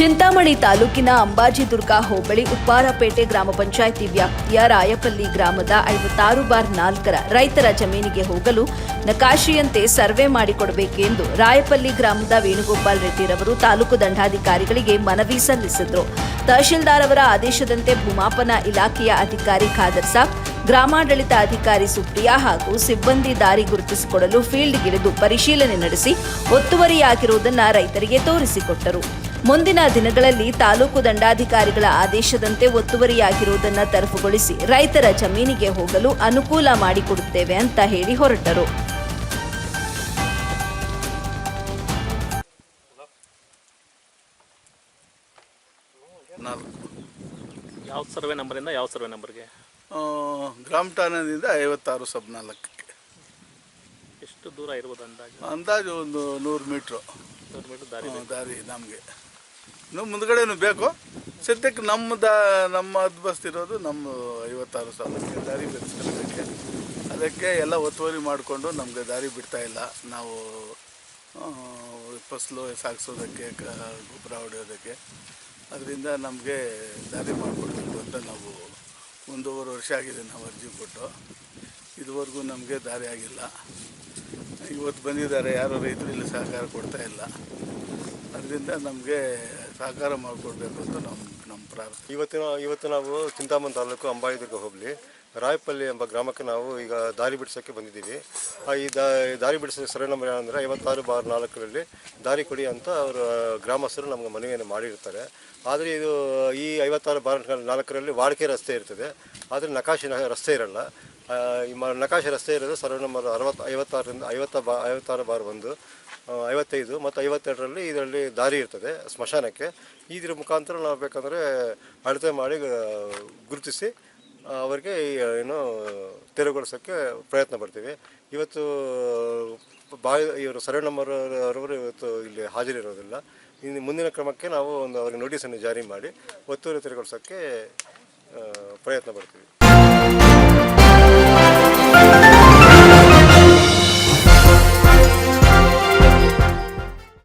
ಚಿಂತಾಮಣಿ ತಾಲೂಕಿನ ಅಂಬಾಜಿದುರ್ಗ ಹೋಬಳಿ ಉಪ್ಪಾರಪೇಟೆ ಗ್ರಾಮ ಪಂಚಾಯಿತಿ ವ್ಯಾಪ್ತಿಯ ರಾಯಪಲ್ಲಿ ಗ್ರಾಮದ ಐವತ್ತಾರು ಬಾರ್ ನಾಲ್ಕರ ರೈತರ ಜಮೀನಿಗೆ ಹೋಗಲು ನಕಾಶಿಯಂತೆ ಸರ್ವೆ ಮಾಡಿಕೊಡಬೇಕೆಂದು ರಾಯಪಲ್ಲಿ ಗ್ರಾಮದ ವೇಣುಗೋಪಾಲ್ ರೆಡ್ಡಿರವರು ತಾಲೂಕು ದಂಡಾಧಿಕಾರಿಗಳಿಗೆ ಮನವಿ ಸಲ್ಲಿಸಿದರು. ತಹಶೀಲ್ದಾರ್ ಅವರ ಆದೇಶದಂತೆ ಭೂಮಾಪನ ಇಲಾಖೆಯ ಅಧಿಕಾರಿ ಖಾದರ್ ಸಾಬ್, ಗ್ರಾಮಾಡಳಿತ ಅಧಿಕಾರಿ ಸುಪ್ರಿಯಾ ಹಾಗೂ ಸಿಬ್ಬಂದಿ ದಾರಿ ಗುರುತಿಸಿಕೊಡಲು ಫೀಲ್ಡ್ಗಿಳಿದು ಪರಿಶೀಲನೆ ನಡೆಸಿ ಒತ್ತುವರಿಯಾಗಿರುವುದನ್ನು ರೈತರಿಗೆ ತೋರಿಸಿಕೊಟ್ಟರು. ಮುಂದಿನ ದಿನಗಳಲ್ಲಿ ತಾಲೂಕು ದಂಡಾಧಿಕಾರಿಗಳ ಆದೇಶದಂತೆ ಒತ್ತುವರಿಯಾಗಿರುವುದನ್ನು ತರಫುಗೊಳಿಸಿ ರೈತರ ಜಮೀನಿಗೆ ಹೋಗಲು ಅನುಕೂಲ ಮಾಡಿಕೊಡುತ್ತೇವೆ ಅಂತ ಹೇಳಿ ಹೊರಟರು. ಯಾವ ಸರ್ವೆ ನಂಬರಿಂದ ಯಾವ ಸರ್ವೆ ನಂಬರ್ಗೆ ಗ್ರಾಮ್ ಗ್ರಾಮ ಠಾಣೆಯಿಂದ ಐವತ್ತಾರು ಸಬ್ ನಾಲ್ಕಕ್ಕೆ. ಎಷ್ಟು ದೂರ ಇರ್ಬೋದು ಅಂದಾಜು? ಅಂದಾಜು ಒಂದು ನೂರು ಮೀಟ್ರು. ನೂರು ಮೀಟರ್ ದಾರಿ ಆ, ದಾರಿ ನಮಗೆ. ಇನ್ನು ಮುಂದ್ಗಡೆನೂ ಬೇಕು. ಸದ್ಯಕ್ಕೆ ನಮ್ಮ ನಮ್ಮ ಹದ್ದು ಇರೋದು ನಮ್ಮ ಐವತ್ತಾರು ಸಾವಿರಕ್ಕೆ ದಾರಿ ಬೆಳೆಸ್ಕೊಳ್ಳೋದಕ್ಕೆ ಅದಕ್ಕೆ ಎಲ್ಲ ಒತ್ತುವರಿ ಮಾಡಿಕೊಂಡು ನಮಗೆ ದಾರಿ ಬಿಡ್ತಾ ಇಲ್ಲ. ನಾವು ಫಸಲು ಸಾಗಿಸೋದಕ್ಕೆ ಗೊಬ್ಬರ ಹೊಡೆಯೋದಕ್ಕೆ. ಅದರಿಂದ ನಮಗೆ ದಾರಿ ಮಾಡಿಕೊಡ್ಬೇಕು ಅಂತ ನಾವು ಒಂದೂವರೆ ವರ್ಷ ಆಗಿದೆ ನಾವು ಅರ್ಜಿ ಕೊಟ್ಟು. ಇದುವರೆಗೂ ನಮಗೆ ದಾರಿ ಆಗಿಲ್ಲ. ಇವತ್ತು ಬಂದಿದ್ದಾರೆ, ಯಾರೋ ರೈತರು ಇಲ್ಲಿ ಸಹಕಾರ ಕೊಡ್ತಾ ಇಲ್ಲ. ಅದರಿಂದ ನಮಗೆ ಸಹಕಾರ ಮಾಡಿಕೊಡ್ಬೇಕು ಅಂತ ನಮ್ಮ ನಮ್ಮ ಪ್ರಾರ್ಥನೆ. ಇವತ್ತಿನ, ಇವತ್ತು ನಾವು ಚಿಂತಾಮನ್ ತಾಲೂಕು ಅಂಬಾಯಿದುರ್ಗ ಹೋಬಳಿ. ರಾಯಪಲ್ಲಿ ಎಂಬ ಗ್ರಾಮಕ್ಕೆ ನಾವು ಈಗ ದಾರಿ ಬಿಡಿಸೋಕ್ಕೆ ಬಂದಿದ್ದೀವಿ. ಈ ದಾರಿ ಬಿಡಿಸೋ ಸರ್ವೆ ನಂಬರ್ ಏನಂದರೆ ಐವತ್ತಾರು ಬಾರ್ ನಾಲ್ಕರಲ್ಲಿ ದಾರಿ ಕೊಡಿ ಅಂತ ಅವರು ಗ್ರಾಮಸ್ಥರು ನಮಗೆ ಮನವಿಯನ್ನು ಮಾಡಿರ್ತಾರೆ. ಆದರೆ ಇದು ಈ ಐವತ್ತಾರು ಬಾರ್ ನಾಲ್ಕರಲ್ಲಿ ವಾಡಿಕೆ ರಸ್ತೆ ಇರ್ತದೆ. ಆದರೆ ನಕಾಶಿನ ರಸ್ತೆ ಇರಲ್ಲ. ಈ ಮ ನಕಾಶೆ ರಸ್ತೆ ಇರೋದು ಸರ್ವೆ ನಂಬರ್ ಅರವತ್ತು ಐವತ್ತಾರರಿಂದ ಐವತ್ತ ಬಾ ಐವತ್ತಾರು ಬಾರ್ ಒಂದು ಐವತ್ತೈದು ಮತ್ತು ಐವತ್ತೆರಡರಲ್ಲಿ ಇದರಲ್ಲಿ ದಾರಿ ಇರ್ತದೆ ಸ್ಮಶಾನಕ್ಕೆ. ಇದ್ರ ಮುಖಾಂತರ ನಾವು ಬೇಕಂದರೆ ಅಳತೆ ಮಾಡಿ ಗುರುತಿಸಿ ಅವರಿಗೆ ಏನು, ತೆರವುಗೊಳಿಸೋಕ್ಕೆ ಪ್ರಯತ್ನ ಪಡ್ತೀವಿ. ಇವತ್ತು, ಬಾಯ್, ಇವರು ಸರ್ವೆ ನಂಬರ್ ಅವರವರು ಇವತ್ತು ಇಲ್ಲಿ ಹಾಜರಿರೋದಿಲ್ಲ. ಇನ್ನು ಮುಂದಿನ ಕ್ರಮಕ್ಕೆ ನಾವು ಒಂದು ಅವ್ರಿಗೆ ನೋಟಿಸನ್ನು ಜಾರಿ ಮಾಡಿ ಒತ್ತುವರಿ ತೆರವುಗೊಳಿಸೋಕ್ಕೆ ಪ್ರಯತ್ನ ಪಡ್ತೀವಿ.